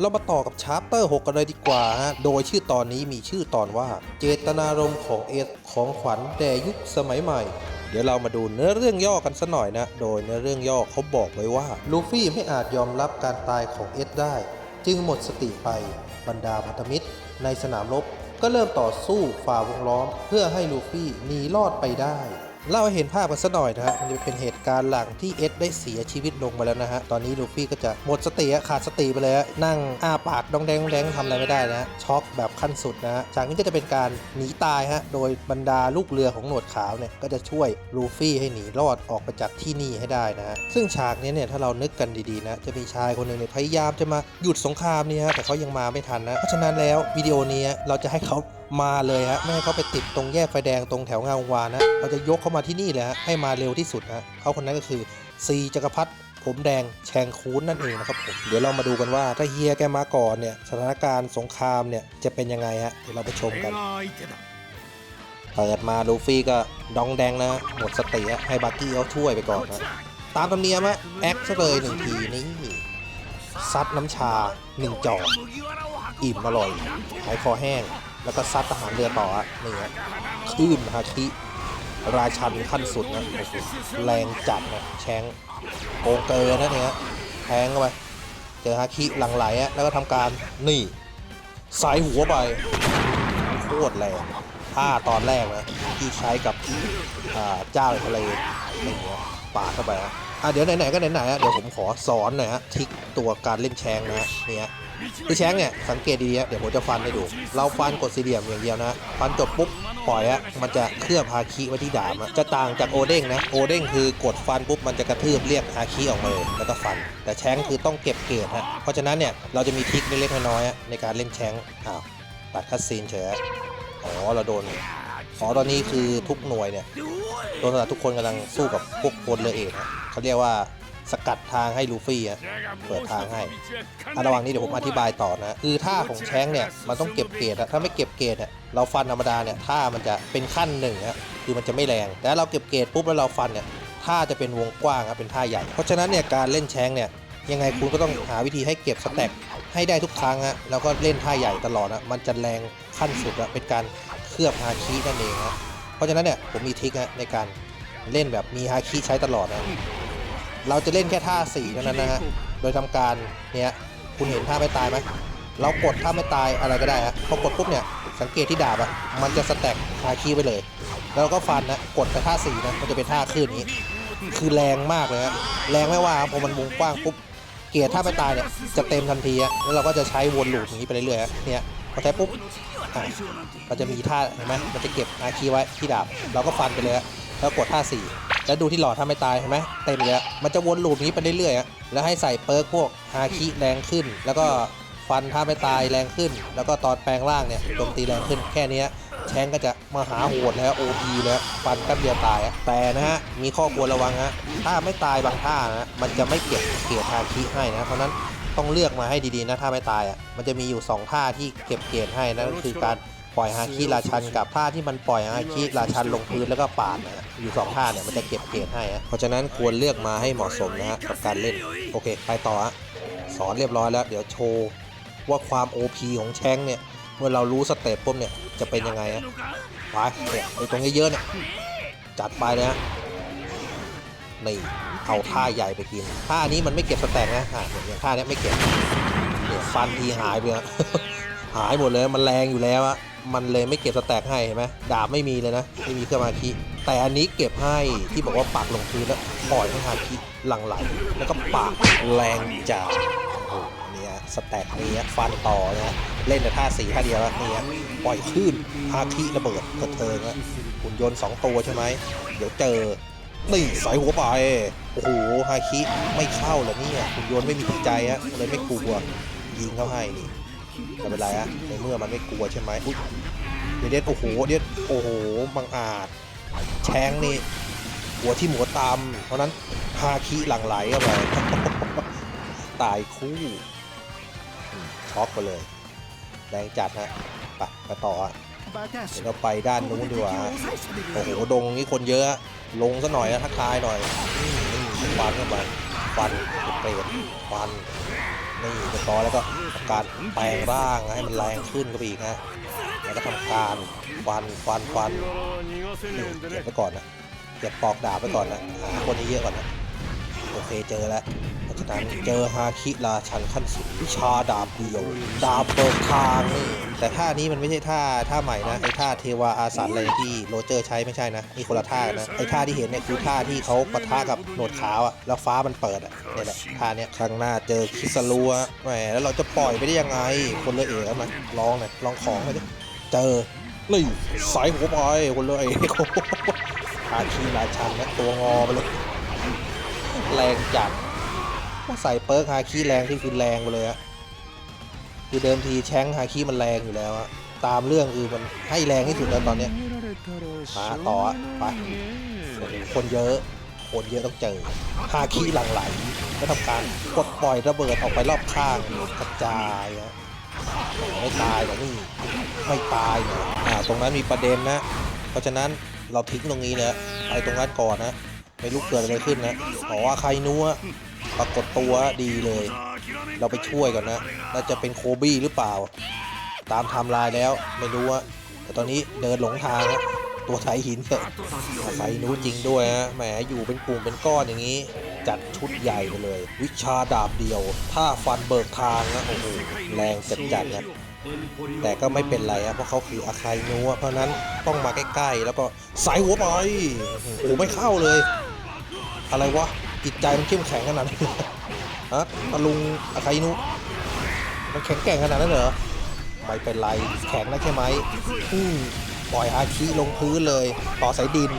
เรามาต่อกับชาร์ปเตอร์ 6 กันเลยดีกว่าฮะ โดยชื่อตอนนี้มีชื่อตอนว่า เจตนารมณ์ของเอสของขวัญแด่ยุคสมัยใหม่ เดี๋ยวเรามาดูเนื้อเรื่องย่อกันสัหน่อยนะ โดยเนื้อเรื่องย่อเขาบอกไว้ว่า ลูฟี่ไม่อาจยอมรับการตายของเอสได้ จึงหมดสติไป บรรดาพันธมิตร ในสนามรบก็เริ่มต่อสู้ฝ่าวงล้อม เพื่อให้ลูฟี่หนีรอดไปได้ เล่าให้เห็นภาพกันสักหน่อยนะฮะ มันจะเป็นเหตุการณ์หลังที่เอสได้เสียชีวิตลงไปแล้วนะฮะ ตอนนี้ลูฟี่ก็จะหมดสติอะขาดสติไปเลยฮะนั่งอ้าปากดองแดงแดงทำอะไรไม่ได้นะฮะช็อกแบบขั้นสุดนะฮะ จากนี้ก็จะเป็นการหนีตายฮะ โดยบรรดาลูกเรือของหนวดขาวเนี่ยก็จะช่วยลูฟี่ให้หนีรอดออกไปจากที่นี่ให้ได้นะฮะ ซึ่งฉากนี้เนี่ยถ้าเรานึกกันดีๆนะ จะมีชายคนหนึ่งเนี่ยพยายามจะมาหยุดสงครามนี่ฮะ แต่เขายังมาไม่ทันนะ เพราะฉะนั้นแล้ววิดีโอนี้เราจะให้เขา มาเลยฮะไม่ให้เขาไปติดตรงแยกไฟแดงตรงแถวงามวงวานนะเราจะยกเขามาที่นี่เลยฮะให้มาเร็วที่สุดฮะเขาคนนั้นก็คือซีจักรพรรดิผมแดงแชงคูนนั่นเองนะครับผมเดี๋ยวเรามาดูกันว่าถ้าเฮียแกมาก่อนเนี่ยสถานการณ์สงครามเนี่ยจะเป็นยังไงฮะเดี๋ยวเราไปชมกันเปิดมาลูฟี่ก็ดองแดงนะหมดสติฮะให้บักกี้เขาช่วยไปก่อนนะตามธรรมเนียมฮะแอคซะเลยหนึ่งทีนี่ซัดน้ำชาหนึ่งจอกอิ่มอร่อยหายคอแห้ง แล้วก็ซัดทหารเรือต่ออะนี่ฮะคลื่นฮาคิราชันขั้นสุดนะโอ้โหแรงจัดนะแชงโกงเกอร์นะเนี่ยแทงเข้าไปเจอฮาคิหลังไหลอะแล้วก็ทำการนี่สายหัวไปโคตรแรงท่าตอนแรกนะที่ใช้กับเจ้าทะเลนี่ฮะปาดเข้าไปนะอะเดี๋ยวไหนๆก็ไหนๆอะเดี๋ยวผมขอสอนหน่อยฮะทิกตัวการเล่นแชงนะฮะนี่ฮะ คือแชงเนี่ยสังเกตดีๆเดี๋ยวผมจะฟันให้ดู เราฟันกดสี่เหลี่ยมอย่างเดียวนะฟันจบปุ๊บปล่อยอะมันจะเคลือบฮาคิไว้ที่ดาบอะจะต่างจากโอเด้งนะโอเด้งคือกดฟันปุ๊บมันจะกระทืบเรียกฮาคิออกมาเลยแล้วก็ฟัน แต่แชงคือต้องเก็บเกรดฮะเพราะฉะนั้นเนี่ยเราจะมีทริคเล็กๆน้อยๆในการเล่นแชงอ้าวตัดคัดซีนเฉยอ๋อเราโดนอ๋อตอนนี้คือทุกหน่วยเนี่ยโดนสลัดทุกคนกำลังสู้กับพวกพลเรือเอกเขาเรียกว่า สกัดทางให้ลูฟี่อะเปิดทางให้อะระหว่างนี้เดี๋ยวผมอธิบายต่อนะคือท่าของแชงเนี่ยมันต้องเก็บเกรดอะถ้าไม่เก็บเกรดเนี่ยเราฟันธรรมดาเนี่ยท่ามันจะเป็นขั้นหนึ่งอะคือมันจะไม่แรงแต่ถ้าเราเก็บเกรดปุ๊บแล้วเราฟันเนี่ยท่าจะเป็นวงกว้างครับเป็นท่าใหญ่ เพราะฉะนั้นเนี่ยการเล่นแชงเนี่ยยังไงคุณก็ต้องหาวิธีให้เก็บสแต็กให้ได้ทุกครั้งอะแล้วก็เล่นท่าใหญ่ตลอดนะมันจะแรงขั้นสุดอะเป็นการเคลือบฮาคินั่นเองฮะเพราะฉะนั้นเนี่ยผมมีทริคนะในการเล่นแบบมีฮาคิใช้ตลอดนะ เราจะเล่นแค่ท่าสี่เท่านั้นนะฮะ โดยทำการเนี่ยคุณเห็นท่าไม่ตายไหมเรากดท่าไม่ตายอะไรก็ได้ฮะพอกดปุ๊บเนี่ยสังเกตที่ดาบอะมันจะสแต็กฮาคีไปเลย แล้วก็ฟันนะกดไปท่าสี่นะมันจะเป็นท่าขึ้นนี้ คือแรงมากเลยฮะแรงไม่ว่าครับพอมันวงกว้างปุ๊บเกียร์ท่าไม่ตายเนี่ยจะเต็มทันทีอะแล้วเราก็จะใช้วนลูปอย่างนี้ไปเรื่อยๆเนี่ยพอใช้ปุ๊บเราจะมีท่าเห็นไหมมันจะเก็บฮาคีไว้ที่ดาบ เราก็ฟันไปเลยฮะแล้วกดท่าสี่ แล้วดูที่หลอดถ้าไม่ตายเห็นไหมเต็มเลยมันจะวนลูปนี้ไปเรื่อยๆอะแล้วให้ใส่เปิร์กพวกฮาคิแรงขึ้น แล้วก็ฟันท่าไม่ตายแรงขึ้น แล้วก็ตอนแปลงร่างเนี่ยโจมตีแรงขึ้นแค่นี้แชงก็จะมาหาโหดแล้วโอพีแล้วฟันแป๊บเดียวตายแต่นะฮะมีข้อควรระวังฮะถ้าไม่ตายบางท่านะมันจะไม่เก็บเกียรฮาคิให้นะเพราะนั้นต้องเลือกมาให้ดีๆนะถ้าไม่ตายอะมันจะมีอยู่สองท่าที่เก็บเกียรให้นั่นก็คือการ ปล่อยฮาคิราชันกับท่าที่มันปล่อยฮาคิราชันลงพื้นแล้วก็ปาดนะอยู่สองท่าเนี่ยมันจะเก็บเกรดให้ฮะเพราะฉะนั้นควรเลือกมาให้เหมาะสมนะฮะกับการเล่นโอเค ไปต่อฮะสอนเรียบร้อยแล้วเดี๋ยวโชว์ว่าความ OP ของแชงเนี่ยเมื่อเรารู้สเต็ปปุ๊บเนี่ยจะเป็นยังไงฮะไปเนี่ยไอตรงเยอะๆเนี่ยจัดไปเลยฮะนี่เอาท่าใหญ่ไปกินท่านี้มันไม่เก็บสแต็กนะอะอย่างท่าเนี้ยไม่เก็บฟันทีหายไปแล้วหายหมดเลยมันแรงอยู่แล้วอะ มันเลยไม่เก็บสแต็กให้เห็นไหมดาบไม่มีเลยนะไม่มีเครื่องมาคิ แต่อันนี้เก็บให้ที่บอกว่าปักลงพื้นแล้วปล่อยให้ฮาคิหลังไหลแล้วก็ปากแรงจัดโอ้โหเนี่ยสแต็กนี้ฟันต่อนะเล่นแต่ท่าสีท่าเดียวแล้วเนี่ยปล่อยคลื่นฮาคิระเบิดเถิดเทิงนะหุ่นยนต์สองตัวใช่ไหมเดี๋ยวเจอนี่ใส่หัวไปโอ้โหฮาคิไม่เข้าเลยเนี่ยหุ่นยนต์ไม่มีจิตใจฮะเลยไม่กลัวยิงเข้าให้นี่ ไม่เป็นไรอะในเมื่อมันไม่กลัวใช่ไหมอุ๊ยเดี๋ยวเด็ดโอ้โหเด็ดโอ้โหบังอาจ แชงนี่ หัวที่หัวตามเพราะนั้นฮาคิหลังไหลเข้าไปตายคู่ช็อกไปเลย แรงจัดฮะไปไปต่อฮะเดี๋ยวเราไปด้านนู้นดีกว่าโอ้โหดงนี้คนเยอะลงซะหน่อยนะทักทายหน่อยฟันเข้าไปฟันเปรตฟัน นี่เรียบร้อยแล้วก็ทำการแปลงร่างให้มันแรงขึ้นก็ไปอีกนะแล้วก็ทำการฟันฟันฟันเก็บไปก่อนนะเก็บปอกดาบไปก่อนนะหาคนเยอะๆก่อนนะโอเคเจอแล้ว เพราะฉะนั้นเจอฮาคิราชันขั้นสูงวิชาดาบเดียว ดาบเปิดทาง แต่ท่านี้มันไม่ใช่ท่าท่าใหม่นะไอ้ท่าเทวาอาสันอะไรที่โรเจอร์ใช้ไม่ใช่นะนี่คนละท่านะไอ้ท่าที่เห็นเนี่ยคือท่าที่เขาปะทะกับโหนดขาวอะแล้วฟ้ามันเปิดอะเนี่ยแหละท่าเนี้ยข้งหน้าเจอคิสลัวแหมแล้วเราจะปล่อยไปได้ยังไง คนเลยเอกมาลองหน่อยลองของหน่อยดิเจอนี่สายหัวไปคนเลยเอกฮาคิราชันนะตัวงอไปเลยแรงจัด ใส่เปิร์กฮาคิแรงที่คือแรงไปเลยอะคือเดิมทีแชงฮาคิมันแรงอยู่แล้วอะตามเรื่องคือมันให้แรงที่สุดแล้วตอนเนี้ยมาต่อไปคนเยอะคนเยอะต้องเจอฮาคิหลังไหลก็ทำการกดปล่อยระเบิดออกไปรอบข้างกระจายอะไม่ตายหรอกนี่ไม่ตายเนี่ยอ่าตรงนั้นมีประเด็นนะ เพราะฉะนั้นเราทิ้งตรงนี้เลยไปตรงนั้นก่อนนะไม่รู้เกิดอะไรขึ้นนะบอว่าใครนัว ปรากฏตัวดีเลย เราไปช่วยก่อนนะน่าจะเป็นโคบี้หรือเปล่า ตามไทม์ไลน์แล้วไม่รู้ว่าแต่ตอนนี้เดินหลงทางนะตัวไทหินเถอะใส่นู้จริงด้วยฮะแหมอยู่เป็นกลุ่มเป็นก้อนอย่างนี้ จัดชุดใหญ่ไปเลย วิชาดาบเดียว ถ้าฟันเบิกทางนะโอ้โหแรงจัดจัดนะแต่ก็ไม่เป็นไรอะเพราะเขาคืออาคายนัวเพราะนั้นต้องมาใกล้ๆ แล้วก็ใส่หัวไปโอ้โหไม่เข้าเลย อะไรวะ จิตใจมันเข้มแข็งขนาดนั้นฮะตะลุงอาคายนุมันแข็งแกร่งขนาดนั้นเหรอไม่เป็นไรแข็งแล้วใช่ไหมอืมปล่อยอาคีลงพื้นเลย ต่อสายดิน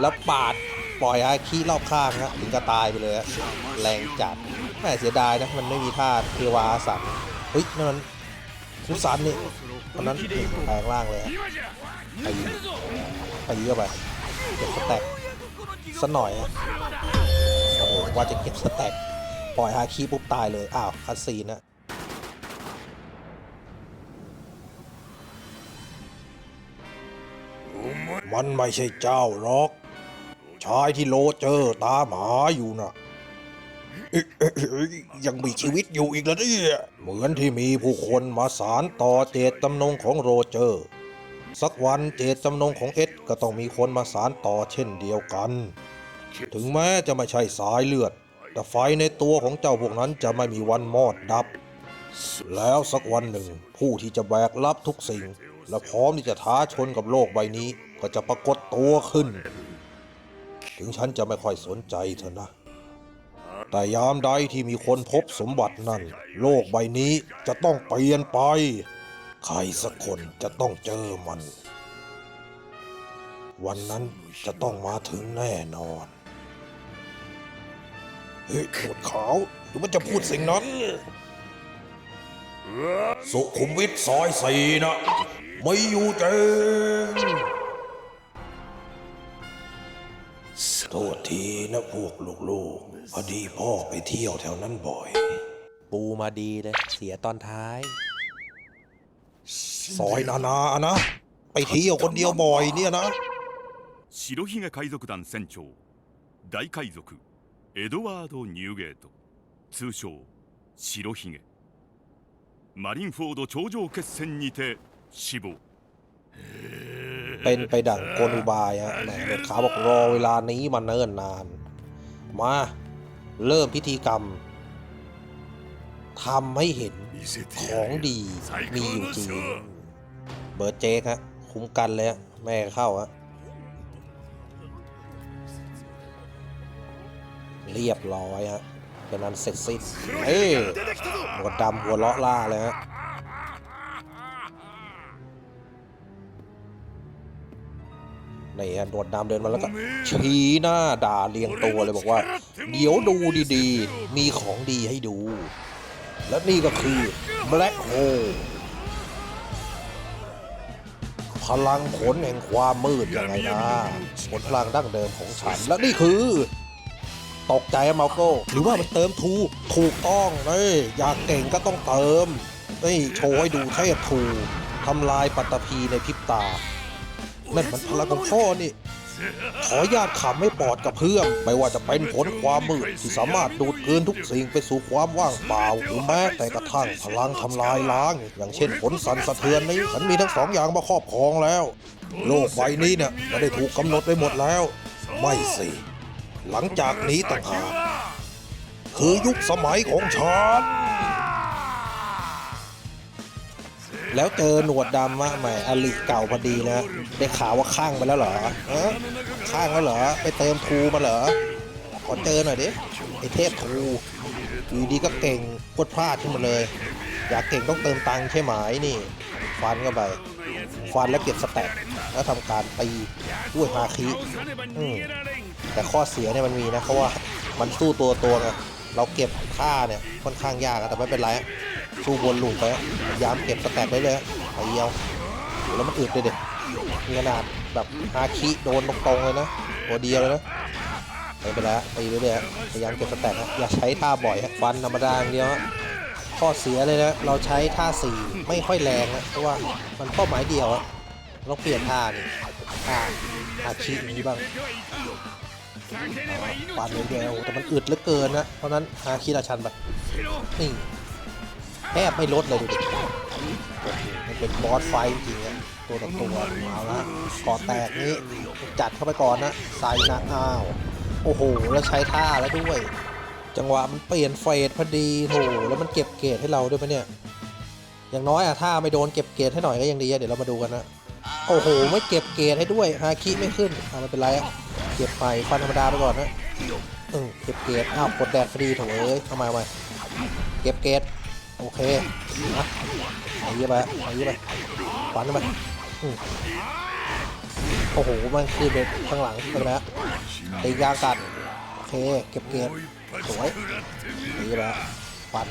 แล้วปาดปล่อยอาคีรอบข้างฮะถึงก็ตายไปเลยฮะแรงจัดแม่เสียดายนะมันไม่มีท่าเทวาสัตว์เฮ้ยนั่นมันทุสันนี่ตอนนั้นแปลงร่างเลยฮะไปยิงไปเข้าไปเก็บสแต็ก สหน่อยฮะโอ้โหว่าจะเก็บสแต็กปล่อยฮาคีปุ๊บตายเลย อ้าวคัดซีนนะมันไม่ใช่เจ้าหรอกชายที่โลเจอร์ตามหาอยู่นะเอ๊ะเอ๊ะเอ๊ะยังมีชีวิตอยู่อีกแล้วเนี่ยเหมือนที่มีผู้คนมาสารต่อเจตจำนงของโรเจอร์ สักวันเจตจำนงของเอ็ดก็ต้องมีคนมาสารต่อเช่นเดียวกัน ถึงแม้จะไม่ใช่สายเลือด แต่ไฟในตัวของเจ้าพวกนั้นจะไม่มีวันมอดดับ แล้วสักวันหนึ่ง ผู้ที่จะแบกรับทุกสิ่ง และพร้อมที่จะท้าชนกับโลกใบนี้ก็จะปรากฏตัวขึ้น ถึงฉันจะไม่ค่อยสนใจเธอนะ แต่ยามใดที่มีคนพบสมบัตินั้น โลกใบนี้จะต้องเปลี่ยนไป ใครสักคนจะต้องเจอมัน วันนั้นจะต้องมาถึงแน่นอน เฮ้ยปวดขาวหรือมันจะพูดสิ่งนั้น สุขุมวิทซอยสี่นะไม่อยู่เจงโทษทีนะพวกลูกๆพอดีพ่อไปเที่ยวแถวนั้นบ่อย ปูมาดีเลย เสียตอนท้าย ซอยนานาอะนะ ไปเที่ยวคนเดียวบ่อยเนี่ยนะ 白ひげ海賊団船長大海賊エドワード・ニューゲート通称白ひげマリンフォード頂上決戦にて死亡 เป็นไปดั่งกลอุบายฮะแหมเด็กขาวบอกรอเวลานี้มาเนิ่นนาน มา เริ่มพิธีกรรมทำให้เห็นของดีมีอยู่จริง เบิร์ดเจ๊กฮะคุ้มกันเลยฮะแม่เข้าฮะเรียบร้อยฮะเป็นอันเสร็จสิ้นเอ้ยหัวดำหัวเลาะล่าเลยฮะนี่ฮะหนวดดำเดินมาแล้วก็ชี้หน้าด่าเรียงตัวเลยบอกว่า เดี๋ยวดูดีๆ มีของดีให้ดู และนี่ก็คือ Black Hole ลังผลแห่งความมืดยังไงนะผลพลังดั้งเดิมของฉัน และนี่คือ ตกใจอะมาโก้หรือว่ามันเติมทูถูกต้องเลยอยากเก่งก็ต้องเติมนี่โชว์ให้ดูเทพทูทำลายปัตตภีในพริบตานั่นมันพลังของพ่อนี่ ขอญาตขำให้ปอดกับเพื่อมไม่ว่าจะเป็นผลความมืดที่สามารถดูดกลืนทุกสิ่งไปสู่ความว่างเปล่า หรือแม้แต่กระทั่งพลังทำลายล้าง อย่างเช่นผลสั่นสะเทือนนี้ฉันมีทั้งสองอย่างมาครอบครองแล้ว โลกใบนี้เนี่ยไม่ได้ถูกกำหนดไว้หมดแล้ว ไม่สิหลังจากนี้ต่างหากคือยุคสมัยของฉัน แล้วเจอหนวดดำมาใหม่อลิเก่าพอดีนะได้ข่าวว่าข้างไปแล้วเหรอฮะข้างแล้วเหรอ ไปเติมทูมาเหรอ ขอเจอหน่อยดิไอเทพทูอยู่ดีก็เก่งพวดพลาดขึ้นมาเลย อยากเก่งต้องเติมตังค์ใช่ไหมนี่ ฟันเข้าไป ฟันแล้วเก็บสแต็กแล้วทำการตีด้วยฮาคิแต่ข้อเสียเนี่ยมันมีนะเพราะว่ามันสู้ตัวตัวไงเราเก็บค่าเนี่ยค่อนข้างยากแต่ไม่เป็นไร สู้วนลูปไปอะยามเก็บสแต็กได้เลยอะไปเดียวแล้วมันอึดเลยเด็กมีขนาดแบบฮาคิโดนตรงๆเลยนะตัวเดียวเลยนะไปไปแล้วไปเลยๆอะพยายามเก็บสแต็กนะอย่าใช้ท่าบ่อยฮะฟันธรรมดาอย่างเดียวข้อเสียเลยนะเราใช้ท่าสี่ไม่ค่อยแรงนะเพราะว่ามันเป้าหมายเดียวอะเราเปลี่ยนท่านี่ท่าฮาคิอย่างนี้บ้างปาดเลยเดียวแต่มันอึดเหลือเกินนะ เพราะนั้นหาคิราชันไปนี่ แทบไม่ลดเลยดูดิมันเป็นบอสไฟจริงๆอะตัวต่อตัวเอาละกอแตกนี้จัดเข้าไปก่อนนะใส่นะอ้าวโอ้โหแล้วใช้ท่าแล้วด้วย จังหวะมันเปลี่ยนเฟสพอดีโถแล้วมันเก็บเกรดให้เราด้วยปะเนี่ยอย่างน้อยอะถ้าไม่โดนเก็บเกรดให้หน่อยก็ยังดีเดี๋ยวเรามาดูกันนะโอ้โหไม่เก็บเกรดให้ด้วยฮาคิไม่ขึ้นอ่าไม่เป็นไรอะเก็บไปฟันธรรมดาไปก่อนนะอืมเก็บเกรดอ้าวกดแดดฟรีโถเอ้ยทำไมมาเก็บเกรด โอเคนะเอาเยอะไปเอาเยอะไปฟันเข้าไปอืมโอ้โห มันคือเด็ดข้างหลังไปแล้วตียางกัดโอเค เก็บเกรดสวยตีไปฟัน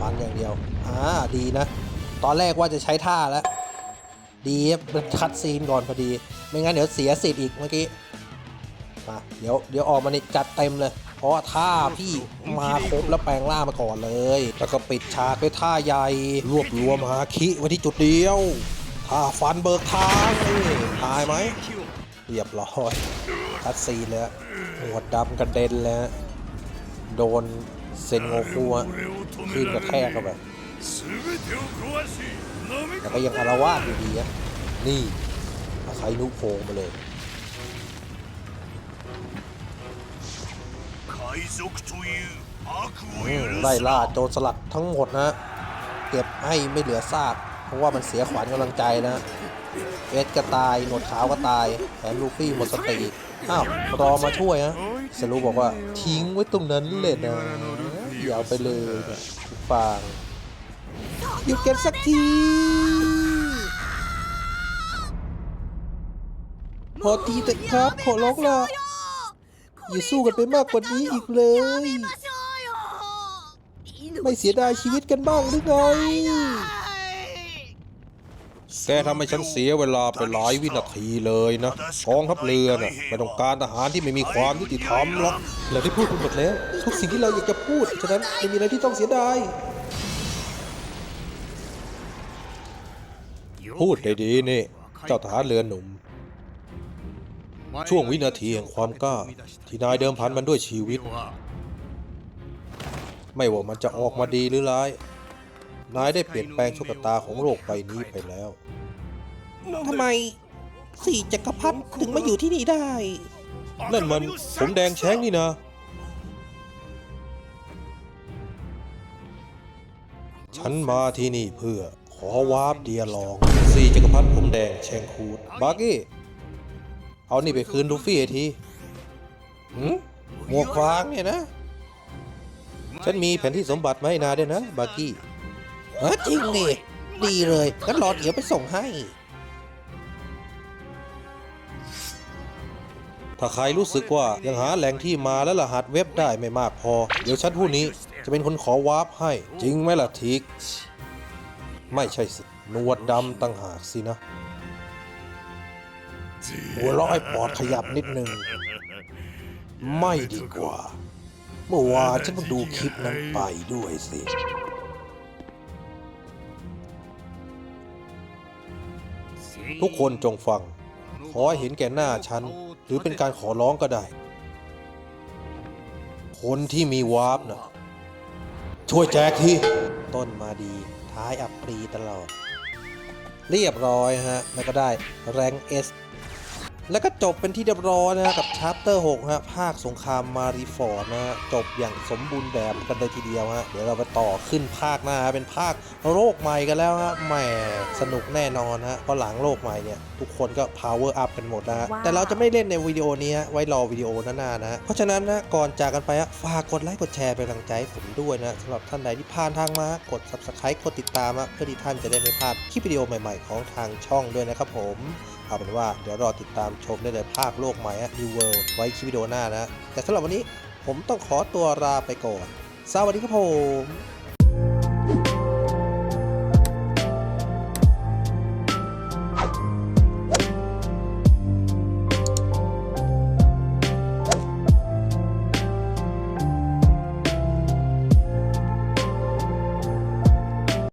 ฟันอย่างเดียว อ่า ดีนะ ตอนแรกว่าจะใช้ท่าแล้ว ดีมันคัดซีนก่อนพอดี ไม่งั้นเดี๋ยวเสียสิทธิ์อีกเมื่อกี้ มา เดี๋ยว เดี๋ยวออกมานี่จัดเต็มเลย เพราะว่าท่าพี่มาครบแล้วแปลงร่ามาก่อนเลย แล้วก็ปิดฉากด้วยท่าใหญ่รวบรวมหาคิไว้ที่จุดเดียวท่าฟันเบิกทางตายไหมเรียบร้อยคัดซีนเลยหัวดำกระเด็นแล้ว โดนเซนโงคุขึ้นกระแทกเข้าไปแต่ก็ยังอารวาสอยู่ดีอะนี่อาศัยนุโพงมาเลย ไล่ล่าโจรสลัดทั้งหมดนะ เก็บให้ไม่เหลือซาก เพราะว่ามันเสียขวัญกำลังใจนะ เอสก็ตาย หนวดขาวก็ตายแถมลูฟี่หมดสติ อ้าว รอมาช่วยนะสรุบอกว่าทิ้งไว้ตรงนั้นเลยนะอย่าไปเลยนะทุกฟางหยุดกันสักทีพอทีเถอะครับขอร้องละ อย่าสู้กันไปมากกว่านี้อีกเลย ไม่เสียดายชีวิตกันบ้างหรือไง แกทำให้ฉันเสียเวลาไปหลายวินาทีเลยนะกองทัพเรือน่ะไม่ต้องการทหารที่ไม่มีความยุติธรรมหรอกเราได้พูดไปหมดแล้ว ทุกสิ่งที่เราอยากจะพูด ฉะนั้นไม่มีอะไรที่ต้องเสียดาย พูดได้ดีนี่ เจ้าทหารเรือหนุ่ม ช่วงวินาทีแห่งความกล้า ที่นายเดิมพันมันด้วยชีวิต ไม่ว่ามันจะออกมาดีหรือร้าย นายได้เปลี่ยนแปลงโชคชะตาของโลกใบนี้ไปแล้วทำไมสี่จักรพรรดิถึงมาอยู่ที่นี่ได้ นั่นมันผมแดงแช้งนี่นะ ฉันมาที่นี่เพื่อขอวาร์ปเดียลอง สี่จักรพรรดิผมแดงแชงคูดบาร์กี้ เอานี่ไปคืนลูฟี่ไอทีหืมหมวกฟางเนี่ยนะ ฉันมีแผนที่สมบัติมาให้นาด้วยนะ บาร์กี้เออจริงดิดีเลยงั้นรอเดี๋ยวไปส่งให้ ถ้าใครรู้สึกว่ายังหาแหล่งที่มาและรหัสเว็บได้ไม่มากพอ เดี๋ยวฉันผู้นี้จะเป็นคนขอวาร์ปให้ จริงไหมล่ะทิก ไม่ใช่สิหนวดดำตั้งหากสินะ หัวเราะให้ปอดขยับนิดนึง ไม่ดีกว่า เมื่อวานฉันเพิ่งดูคลิปนั้นไปด้วยสิ ทุกคนจงฟัง ขอให้เห็นแก่หน้าฉัน หรือเป็นการขอร้องก็ได้ คนที่มีวาร์ปนะช่วยแจกทีต้นมาดีท้ายอัปรีตลอด เรียบร้อยฮะ แล้วก็ได้แรงเอส แล้วก็จบเป็นที่เรียบร้อยนะฮะกับชาร์เตอร์6ฮะภาคสงครามมารีฟอร์ดนะฮะจบอย่างสมบูรณ์แบบกันเลยทีเดียวฮะเดี๋ยวเราไปต่อขึ้นภาคหน้าฮะเป็นภาคโรคใหม่กันแล้วฮะแหมสนุกแน่นอนฮะเพราะหลังโลกใหม่เนี่ยทุกคนก็ power up กันหมดนะฮะว้าวแต่เราจะไม่เล่นในวิดีโอนี้ฮะไว้รอวิดีโอหน้าๆนะฮะเพราะฉะนั้นนะก่อนจากกันไปฮะฝากกดไลค์กดแชร์เป็นกำลังใจให้ผมด้วยนะสำหรับท่านใดที่ผ่านทางมากด subscribe กดติดตามฮะเพื่อที่ท่านจะได้ไม่พลาดคลิปวิดีโอใหม่ ๆ ของทางช่องด้วยนะครับผมเอาเป็นว่าเดี๋ยวรอติดตามชมได้เลยภาคโลกใหม่ฮะ New World ไว้คลิปวิดีโอหน้านะ แต่สำหรับวันนี้ผมต้องขอตัวลาไปก่อน สวัสดีครับผม